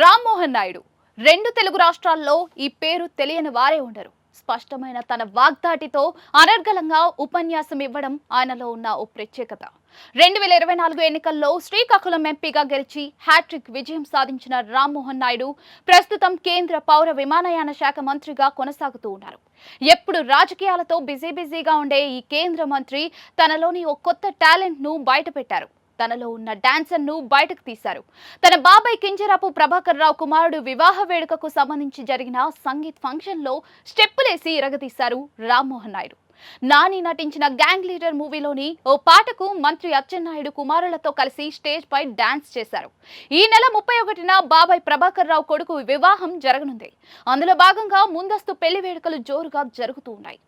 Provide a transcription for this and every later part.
రామ్మోహన్ నాయుడు. రెండు తెలుగు రాష్ట్రాల్లో ఈ పేరు తెలియని వారే ఉండరు. స్పష్టమైన తన వాగ్దాటితో అనర్గళంగా ఉపన్యాసం ఇవ్వడం ఆయనలో ఉన్న ఓ ప్రత్యేకత. రెండు వేల ఇరవై నాలుగు ఎన్నికల్లో శ్రీకాకుళం ఎంపీగా గెలిచి హ్యాట్రిక్ విజయం సాధించిన రామ్మోహన్ నాయుడు ప్రస్తుతం కేంద్ర పౌర విమానయాన శాఖ మంత్రిగా కొనసాగుతూ ఉన్నారు. ఎప్పుడు రాజకీయాలతో బిజీ బిజీగా ఉండే ఈ కేంద్ర మంత్రి తనలోని ఓ కొత్త టాలెంట్ను బయటపెట్టారు. తనలో ఉన్న డాన్సర్ను బయటకు తీశారు. తన బాబాయ్ కింజరాపు ప్రభాకర్ రావు కుమారుడు వివాహ వేడుకకు సంబంధించి జరిగిన సంగీత్ ఫంక్షన్లో స్టెప్పులేసి ఇరగదీశారు రామ్మోహన్ నాయుడు. నాని నటించిన గ్యాంగ్ లీడర్ మూవీలోని ఓ పాటకు మంత్రి అచ్చెన్నాయుడు కుమారులతో కలిసి స్టేజ్ పై డాన్స్ చేశారు. ఈ నెల ముప్పై ఒకటిన బాబాయ్ ప్రభాకర్ రావు కొడుకు వివాహం జరగనుంది. అందులో భాగంగా ముందస్తు పెళ్ళి వేడుకలు జోరుగా జరుగుతూ ఉన్నాయి.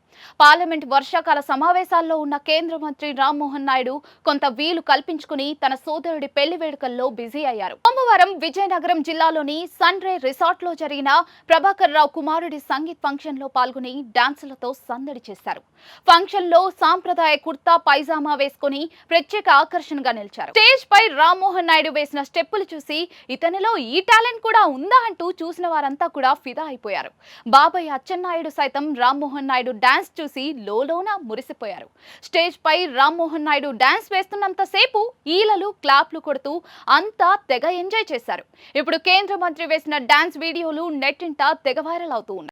పార్లమెంట్ వర్షాకాల సమావేశాల్లో ఉన్న కేంద్ర మంత్రి రామ్మోహన్ నాయుడు కొంత వీలు కల్పించుకుని తన సోదరుడి పెళ్ళి వేడుకల్లో బిజీ అయ్యారు. సోమవారం విజయనగరం జిల్లాలోని సన్ రే రిసార్ట్లో జరిగిన ప్రభాకర్ రావు కుమారుడి సంగీత్ ఫంక్షన్లో పాల్గొని డాన్సులతో సందడి చేశారు. ఫంక్షన్లో సాంప్రదాయ కుర్తా పైజామా వేసుకుని ప్రత్యేక ఆకర్షణగా నిలిచారు. స్టేజ్ పై రామ్మోహన్ నాయుడు వేసిన స్టెప్పులు చూసి ఇతనిలో ఈ టాలెంట్ కూడా ఉందా అంటూ చూసిన వారంతా కూడా ఫిదా అయిపోయారు. బాబాయ్ అచ్చెన్నాయుడు సైతం రామ్మోహన్ నాయుడు డాన్స్ చూసి లోలోన మురిసిపోయారు. స్టేజ్ పై రామ్మోహన్ నాయుడు డాన్స్ వేస్తున్నంత సేపు ఈలలు క్లాప్లు కొడుతూ అంతా తెగ ఎంజాయ్ చేశారు. ఇప్పుడు కేంద్ర మంత్రి వేసిన డాన్స్ వీడియోలు నెట్టింట తెగ వైరల్ అవుతూ ఉన్నాయి.